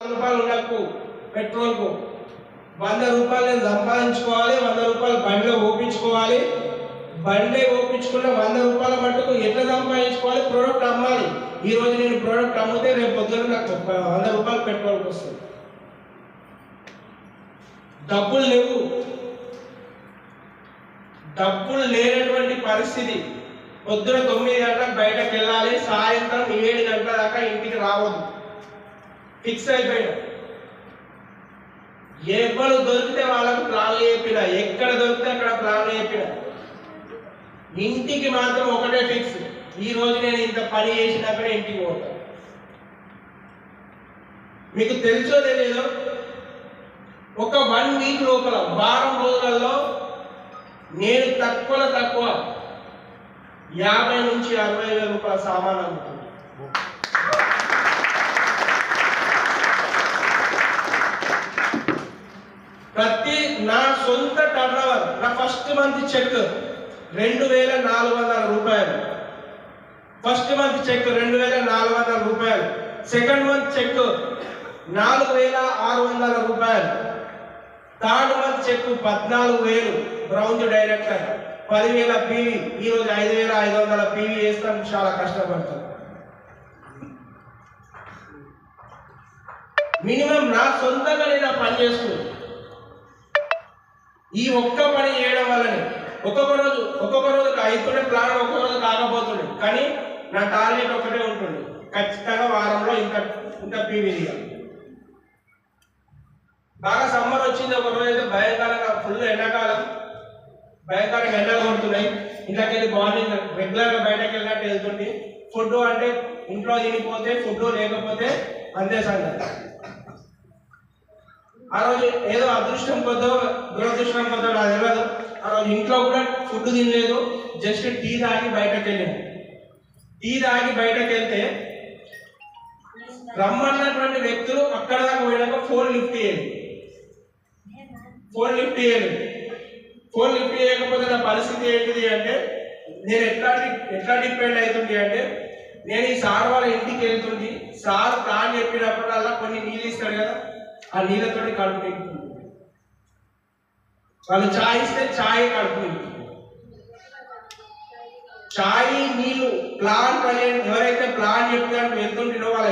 రూపాయలు ఉండకు పెట్రోల్కు వంద రూపాయలు నేను సంపాదించుకోవాలి వంద రూపాయలు బండిలో ఓపించుకోవాలి. బండి ఓపించుకున్న వంద రూపాయల మట్టుకు ఎట్లా సంపాదించుకోవాలి? ప్రోడక్ట్ అమ్మాలి. ఈ రోజు నేను ప్రోడక్ట్ అమ్మితే రేపు పొద్దున నాకు వంద రూపాయలు పెట్రోల్కి వస్తుంది డబ్బులు లేవు. డబ్బులు లేనటువంటి పరిస్థితి. పొద్దున తొమ్మిది గంటలకు బయటకు వెళ్ళాలి సాయంత్రం ఏడు గంటల దాకా ఇంటికి రావద్దు. ఫిక్స్ అయిపోయాడు. ఎవరు దొరికితే వాళ్ళకు ప్లాన్లు చెప్పిన ఎక్కడ దొరికితే అక్కడ ప్లాన్లు చెప్పిన ఇంటికి మాత్రం ఒకటే ఫిక్స్. ఈ రోజు నేను ఇంత పని చేసినాకనే ఇంటికి పోతాను మీకు తెలుసో తెలియదు ఒక వన్ వీక్ లోపల వారం రోజులలో నేను తక్కువ తక్కువ యాభై నుంచి అరవై వేల రూపాయల సామాన్ అమ్ముతున్నాను ప్రతి నా సొంత టర్నవర్ నా ఫస్ట్ మంత్ చెక్ రెండు వేల నాలుగు వందల రూపాయలు. ఫస్ట్ మంత్ చెక్ రెండు వేల నాలుగు వందల రూపాయలు. సెకండ్ మంత్ చెక్ నాలుగు వేల ఆరు వందల రూపాయలు. థర్డ్ మంత్ చెక్ పద్నాలుగు వేలు. బ్రౌన్ డైరెక్టర్ పదివేల పీవీ ఈరోజు ఐదు వేల ఐదు వందల పీవీ వేస్తాం చాలా కష్టపడతాం. మినిమం నా సొంతంగా నేను పని చేస్తున్నాను ఈ ఒక్క పని చేయడం వల్లనే. ఒక్కొక్క రోజు ఒక్కొక్క రోజు అవుతుండే ప్లాన్ ఒక్కొక్క రోజు కాకపోతుండే. కానీ నా టార్గెట్ ఒకటే ఉంటుంది ఖచ్చితంగా వారంలో ఇంత ఇంత పీవీ బాగా సమ్మర్ వచ్చింది ఒక రోజు అయితే భయంకరంగా ఫుల్ ఎండాకాలం. భయంకరంగా ఎండలు కొడుతున్నాయి. ఇంట్లోకి మార్నింగ్ రెగ్యులర్గా బయటకు వెళ్ళినట్టు వెళ్తుంది ఫుడ్ అంటే ఇంట్లో తినిపోతే ఫుడ్ లేకపోతే అంతే సంగతి. ఆ రోజు ఏదో అదృష్టం కొద్దో దురదృష్టం కొద్దో నాకు తెలియదు ఆ రోజు ఇంట్లో కూడా ఫుడ్ తినలేదు. జస్ట్ టీ తాగి బయటకు వెళ్ళాను. టీ తాగి బయటకు వెళ్తే రమ్మన్నటువంటి వ్యక్తులు అక్కడ దాకా పోయాక ఫోన్ లిఫ్ట్ చేయాలి. ఫోన్ లిఫ్ట్ చేయాలి. ఫోన్ లిఫ్ట్ చేయకపోతే నా పరిస్థితి ఏంటిది అంటే నేను ఎట్లా ఎట్లా డిపెండ్ అవుతుంది అంటే నేను ఈ సార్ వాళ్ళ ఇంటికి వెళ్తుంది సార్ ప్లాన్ చెప్పినప్పుడల్లా కొన్ని నీళ్ళు ఇస్తాడు కదా ఆ నీళ్ళతోటి కడుపు నింపుతుంది. వాళ్ళు చాయ్ ఇస్తే చాయ్ కడుపు నింపుతుంది. చాయ్ నీళ్ళు ప్లాన్ ఎవరైతే ప్లాన్ చెప్తాను వెళ్తుంటే వాళ్ళ